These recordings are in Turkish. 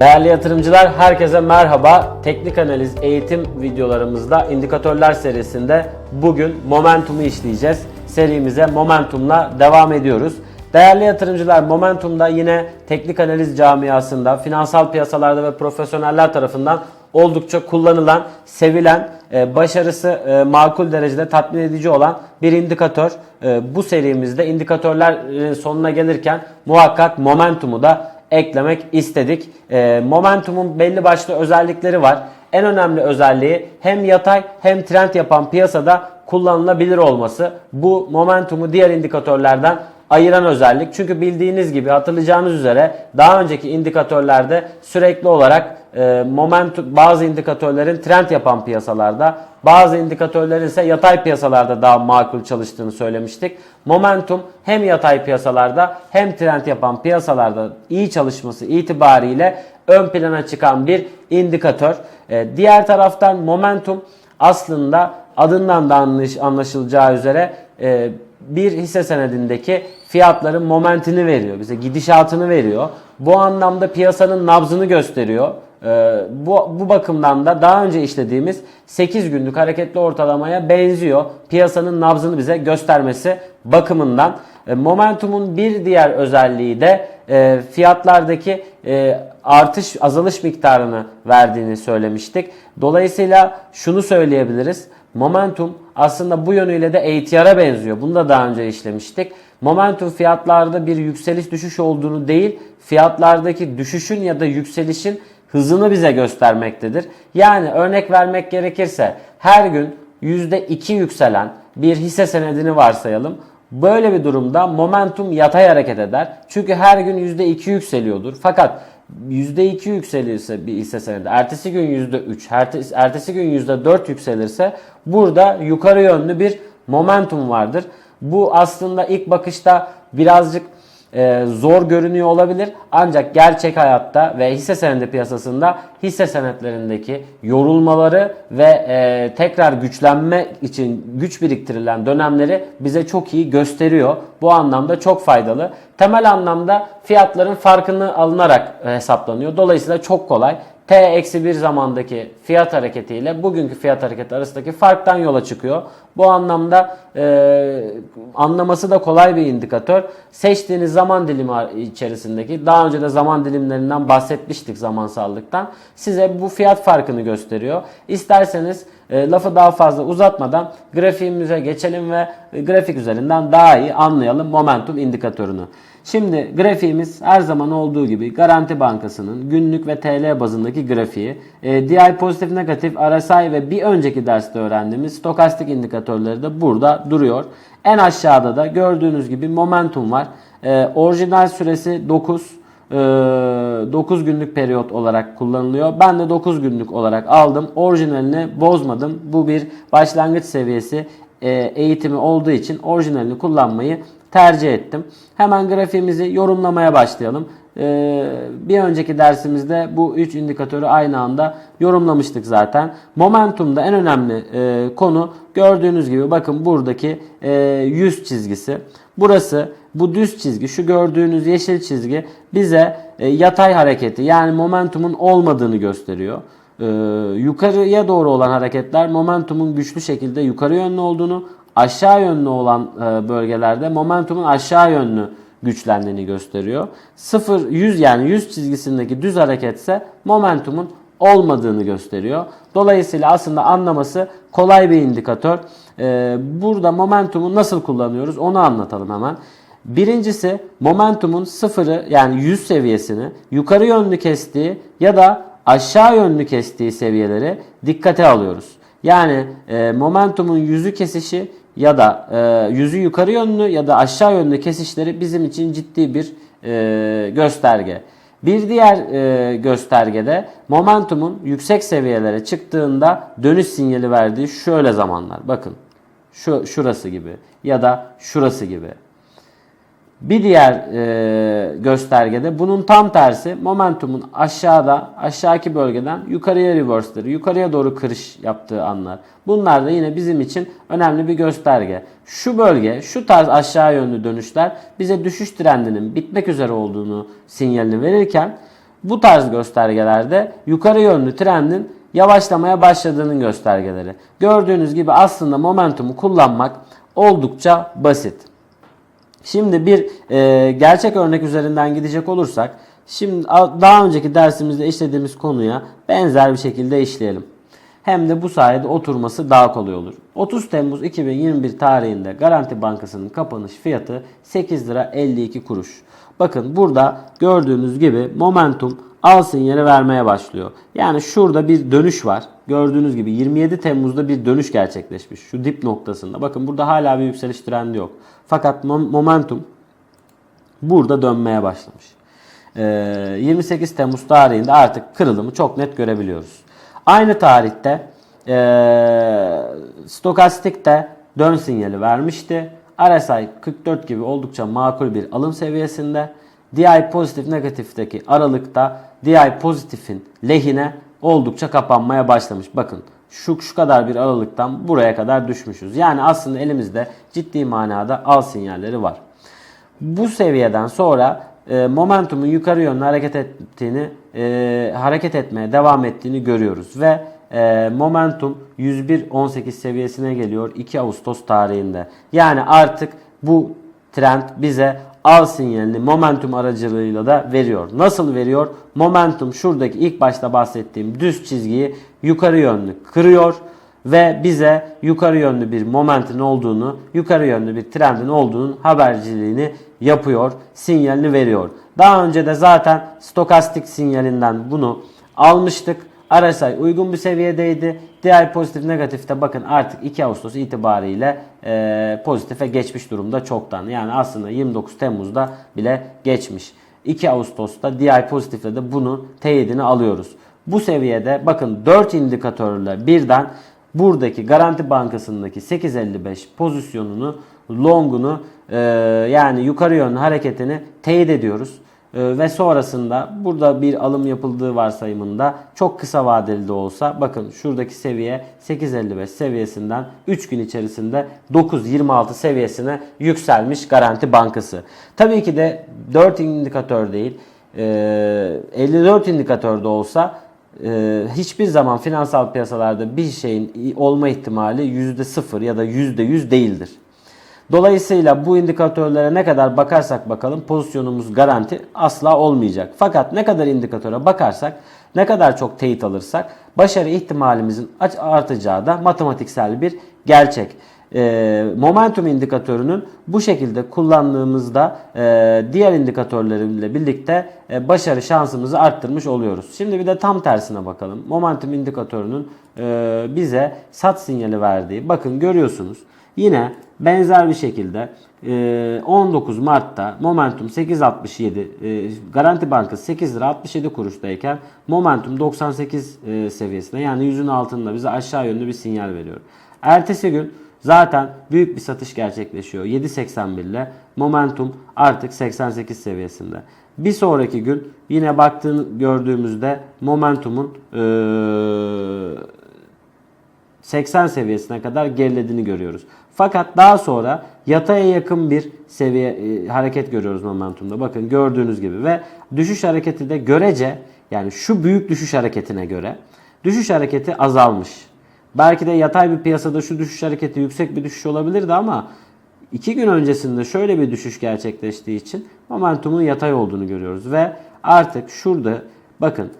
Değerli yatırımcılar herkese merhaba. Teknik analiz eğitim videolarımızda indikatörler serisinde bugün momentumu işleyeceğiz. Serimize momentumla devam ediyoruz. Değerli yatırımcılar momentumda yine teknik analiz camiasında, finansal piyasalarda ve profesyoneller tarafından oldukça kullanılan, sevilen, e, başarısı e, makul derecede tatmin edici olan bir indikatör. E, Bu serimizde indikatörlerin sonuna gelirken muhakkak momentumu da eklemek istedik. E, momentumun belli başlı özellikleri var. En önemli özelliği hem yatay hem trend yapan piyasada kullanılabilir olması. Bu momentumu diğer indikatörlerden ayıran özellik. Çünkü bildiğiniz gibi hatırlayacağınız üzere daha önceki indikatörlerde sürekli olarak e, momentum bazı indikatörlerin trend yapan piyasalarda bazı indikatörlerin ise yatay piyasalarda daha makul çalıştığını söylemiştik. Momentum hem yatay piyasalarda hem trend yapan piyasalarda iyi çalışması itibariyle ön plana çıkan bir indikatör. E, diğer taraftan momentum aslında adından da anlaş, anlaşılacağı üzere e, bir hisse senedindeki fiyatların momentini veriyor. Bize gidişatını veriyor. Bu anlamda piyasanın nabzını gösteriyor. Ee, bu, bu bakımdan da daha önce işlediğimiz 8 günlük hareketli ortalamaya benziyor. Piyasanın nabzını bize göstermesi bakımından. E, momentumun bir diğer özelliği de e, fiyatlardaki e, artış azalış miktarını verdiğini söylemiştik. Dolayısıyla şunu söyleyebiliriz. Momentum aslında bu yönüyle de ATR'a benziyor. Bunu da daha önce işlemiştik. Momentum fiyatlarda bir yükseliş düşüş olduğunu değil, fiyatlardaki düşüşün ya da yükselişin hızını bize göstermektedir. Yani örnek vermek gerekirse her gün %2 yükselen bir hisse senedini varsayalım. Böyle bir durumda momentum yatay hareket eder. Çünkü her gün %2 yükseliyordur. Fakat %2 yükselirse bir hisse senedi, ertesi gün %3, ertesi, ertesi gün %4 yükselirse burada yukarı yönlü bir momentum vardır. Bu aslında ilk bakışta birazcık e, zor görünüyor olabilir. Ancak gerçek hayatta ve hisse senedi piyasasında hisse senetlerindeki yorulmaları ve e, tekrar güçlenme için güç biriktirilen dönemleri bize çok iyi gösteriyor. Bu anlamda çok faydalı. Temel anlamda fiyatların farkını alınarak hesaplanıyor. Dolayısıyla çok kolay. T-1 zamandaki fiyat hareketiyle bugünkü fiyat hareketi arasındaki farktan yola çıkıyor. Bu anlamda e, anlaması da kolay bir indikatör. Seçtiğiniz zaman dilimi içerisindeki daha önce de zaman dilimlerinden bahsetmiştik zamansallıktan. Size bu fiyat farkını gösteriyor. İsterseniz e, lafı daha fazla uzatmadan grafiğimize geçelim ve e, grafik üzerinden daha iyi anlayalım momentum indikatörünü. Şimdi grafiğimiz her zaman olduğu gibi Garanti Bankası'nın günlük ve TL bazındaki grafiği. E, DI pozitif negatif RSI ve bir önceki derste öğrendiğimiz stokastik indikatörleri de burada duruyor. En aşağıda da gördüğünüz gibi momentum var. E, orijinal süresi 9. 9 günlük periyot olarak kullanılıyor. Ben de 9 günlük olarak aldım. Orijinalini bozmadım. Bu bir başlangıç seviyesi e, eğitimi olduğu için orijinalini kullanmayı tercih ettim. Hemen grafiğimizi yorumlamaya başlayalım. Ee, bir önceki dersimizde bu 3 indikatörü aynı anda yorumlamıştık zaten. Momentumda en önemli e, konu gördüğünüz gibi bakın buradaki e, 100 çizgisi. Burası bu düz çizgi şu gördüğünüz yeşil çizgi bize e, yatay hareketi yani momentumun olmadığını gösteriyor. Ee, yukarıya doğru olan hareketler momentumun güçlü şekilde yukarı yönlü olduğunu aşağı yönlü olan e, bölgelerde momentumun aşağı yönlü güçlendiğini gösteriyor. 0 100 yani 100 çizgisindeki düz hareketse momentumun olmadığını gösteriyor. Dolayısıyla aslında anlaması kolay bir indikatör. Ee, burada momentumu nasıl kullanıyoruz onu anlatalım hemen. Birincisi momentumun sıfırı yani 100 seviyesini yukarı yönlü kestiği ya da aşağı yönlü kestiği seviyeleri dikkate alıyoruz. Yani e, momentumun yüzü kesişi ya da e, yüzü yukarı yönlü ya da aşağı yönlü kesişleri bizim için ciddi bir e, gösterge. Bir diğer e, göstergede momentumun yüksek seviyelere çıktığında dönüş sinyali verdiği şöyle zamanlar. Bakın şu şurası gibi ya da şurası gibi. Bir diğer e, göstergede bunun tam tersi momentumun aşağıda aşağıki bölgeden yukarıya reverse'leri yukarıya doğru kırış yaptığı anlar. Bunlar da yine bizim için önemli bir gösterge. Şu bölge şu tarz aşağı yönlü dönüşler bize düşüş trendinin bitmek üzere olduğunu sinyalini verirken Bu tarz göstergelerde yukarı yönlü trendin yavaşlamaya başladığının göstergeleri. Gördüğünüz gibi aslında momentumu kullanmak oldukça basit. Şimdi bir e, gerçek örnek üzerinden gidecek olursak, şimdi daha önceki dersimizde işlediğimiz konuya benzer bir şekilde işleyelim. Hem de bu sayede oturması daha kolay olur. 30 Temmuz 2021 tarihinde Garanti Bankası'nın kapanış fiyatı 8 lira 52 kuruş. Bakın burada gördüğünüz gibi momentum al sinyali vermeye başlıyor. Yani şurada bir dönüş var. Gördüğünüz gibi 27 Temmuz'da bir dönüş gerçekleşmiş. Şu dip noktasında. Bakın burada hala bir yükseliş trendi yok. Fakat mom- momentum burada dönmeye başlamış. Ee, 28 Temmuz tarihinde artık kırılımı çok net görebiliyoruz. Aynı tarihte ee, stokastik de dön sinyali vermişti. RSI 44 gibi oldukça makul bir alım seviyesinde. DI pozitif negatifteki aralıkta DI pozitifin lehine oldukça kapanmaya başlamış. Bakın şu şu kadar bir aralıktan buraya kadar düşmüşüz. Yani aslında elimizde ciddi manada al sinyalleri var. Bu seviyeden sonra e, momentumun yukarı yönlü hareket ettiğini, e, hareket etmeye devam ettiğini görüyoruz ve e, momentum 101.18 seviyesine geliyor 2 Ağustos tarihinde. Yani artık bu trend bize al sinyalini momentum aracılığıyla da veriyor. Nasıl veriyor? Momentum şuradaki ilk başta bahsettiğim düz çizgiyi yukarı yönlü kırıyor ve bize yukarı yönlü bir momentin olduğunu, yukarı yönlü bir trendin olduğunun haberciliğini yapıyor, sinyalini veriyor. Daha önce de zaten stokastik sinyalinden bunu almıştık. RSI uygun bir seviyedeydi. DI pozitif negatifte bakın artık 2 Ağustos itibariyle e, pozitife geçmiş durumda çoktan. Yani aslında 29 Temmuz'da bile geçmiş. 2 Ağustos'ta DI pozitifte de bunu teyidini alıyoruz. Bu seviyede bakın 4 indikatörle birden buradaki Garanti Bankası'ndaki 8.55 pozisyonunu longunu e, yani yukarı yönlü hareketini teyit ediyoruz. E, ve sonrasında burada bir alım yapıldığı varsayımında çok kısa vadeli de olsa bakın şuradaki seviye 8.55 seviyesinden 3 gün içerisinde 9.26 seviyesine yükselmiş Garanti Bankası. Tabii ki de 4 indikatör değil e, 54 indikatörde olsa ee, hiçbir zaman finansal piyasalarda bir şeyin olma ihtimali %0 ya da %100 değildir. Dolayısıyla bu indikatörlere ne kadar bakarsak bakalım pozisyonumuz garanti asla olmayacak. Fakat ne kadar indikatöre bakarsak, ne kadar çok teyit alırsak başarı ihtimalimizin artacağı da matematiksel bir gerçek. E, momentum indikatörünün bu şekilde kullandığımızda e, diğer indikatörlerle birlikte e, başarı şansımızı arttırmış oluyoruz. Şimdi bir de tam tersine bakalım. Momentum indikatörünün e, bize sat sinyali verdiği. Bakın görüyorsunuz. Yine benzer bir şekilde e, 19 Mart'ta Momentum 8.67 e, Garanti Bankası 8 lira 67 kuruştayken Momentum 98 e, seviyesinde yani yüzün altında bize aşağı yönlü bir sinyal veriyor. Ertesi gün Zaten büyük bir satış gerçekleşiyor. 7.81 ile momentum artık 88 seviyesinde. Bir sonraki gün yine baktığını gördüğümüzde momentumun ee, 80 seviyesine kadar gerilediğini görüyoruz. Fakat daha sonra yataya yakın bir seviye e, hareket görüyoruz momentumda. Bakın gördüğünüz gibi ve düşüş hareketi de görece yani şu büyük düşüş hareketine göre düşüş hareketi azalmış. Belki de yatay bir piyasada şu düşüş hareketi yüksek bir düşüş olabilirdi ama iki gün öncesinde şöyle bir düşüş gerçekleştiği için momentumun yatay olduğunu görüyoruz. Ve artık şurada bakın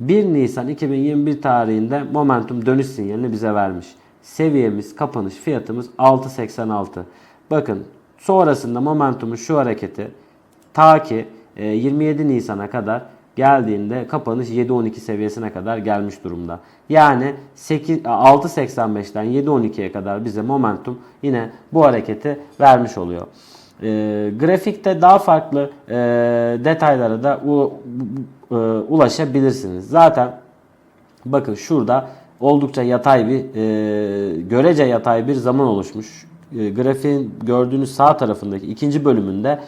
1 Nisan 2021 tarihinde momentum dönüş sinyalini bize vermiş. Seviyemiz, kapanış fiyatımız 6.86. Bakın sonrasında momentumun şu hareketi ta ki 27 e, Nisan'a kadar geldiğinde kapanış 7.12 seviyesine kadar gelmiş durumda. Yani 6.85'ten 7.12'ye kadar bize momentum yine bu hareketi vermiş oluyor. E, grafikte daha farklı e, detaylara da u, e, ulaşabilirsiniz. Zaten bakın şurada oldukça yatay bir e, görece yatay bir zaman oluşmuş. E, grafiğin gördüğünüz sağ tarafındaki ikinci bölümünde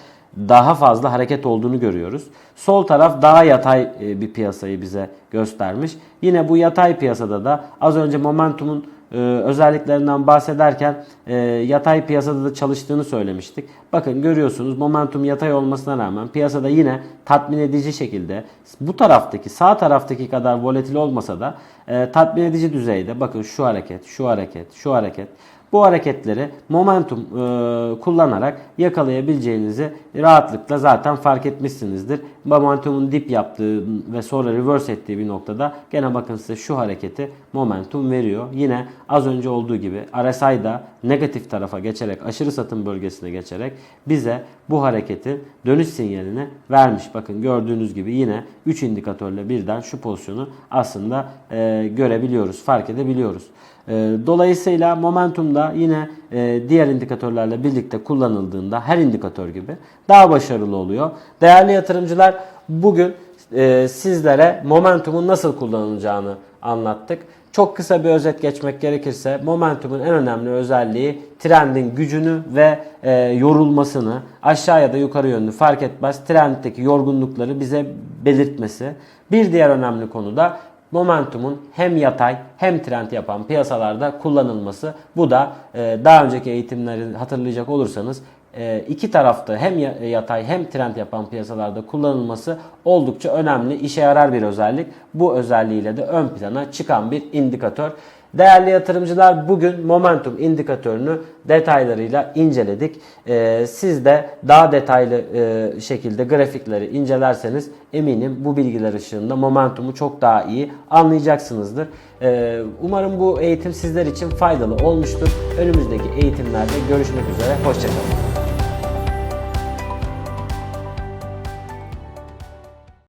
daha fazla hareket olduğunu görüyoruz. Sol taraf daha yatay e, bir piyasayı bize göstermiş. Yine bu yatay piyasada da az önce momentumun e, özelliklerinden bahsederken e, yatay piyasada da çalıştığını söylemiştik. Bakın görüyorsunuz momentum yatay olmasına rağmen piyasada yine tatmin edici şekilde bu taraftaki sağ taraftaki kadar volatil olmasa da e, tatmin edici düzeyde bakın şu hareket, şu hareket, şu hareket bu hareketleri momentum e, kullanarak yakalayabileceğinizi rahatlıkla zaten fark etmişsinizdir. Momentumun dip yaptığı ve sonra reverse ettiği bir noktada gene bakın size şu hareketi momentum veriyor. Yine az önce olduğu gibi RSI'da negatif tarafa geçerek aşırı satım bölgesine geçerek bize bu hareketin dönüş sinyalini vermiş. Bakın gördüğünüz gibi yine 3 indikatörle birden şu pozisyonu aslında e, görebiliyoruz, fark edebiliyoruz. E, Dolayısıyla momentum da yine e, diğer indikatörlerle birlikte kullanıldığında her indikatör gibi daha başarılı oluyor. Değerli yatırımcılar bugün e, sizlere momentumun nasıl kullanılacağını anlattık. Çok kısa bir özet geçmek gerekirse momentumun en önemli özelliği trendin gücünü ve e, yorulmasını aşağı ya da yukarı yönlü fark etmez trenddeki yorgunlukları bize belirtmesi. Bir diğer önemli konu da momentumun hem yatay hem trend yapan piyasalarda kullanılması. Bu da e, daha önceki eğitimleri hatırlayacak olursanız e, iki tarafta hem ya- yatay hem trend yapan piyasalarda kullanılması oldukça önemli, işe yarar bir özellik. Bu özelliğiyle de ön plana çıkan bir indikatör. Değerli yatırımcılar bugün momentum indikatörünü detaylarıyla inceledik. Ee, siz de daha detaylı e, şekilde grafikleri incelerseniz eminim bu bilgiler ışığında momentumu çok daha iyi anlayacaksınızdır. Ee, umarım bu eğitim sizler için faydalı olmuştur. Önümüzdeki eğitimlerde görüşmek üzere. Hoşçakalın.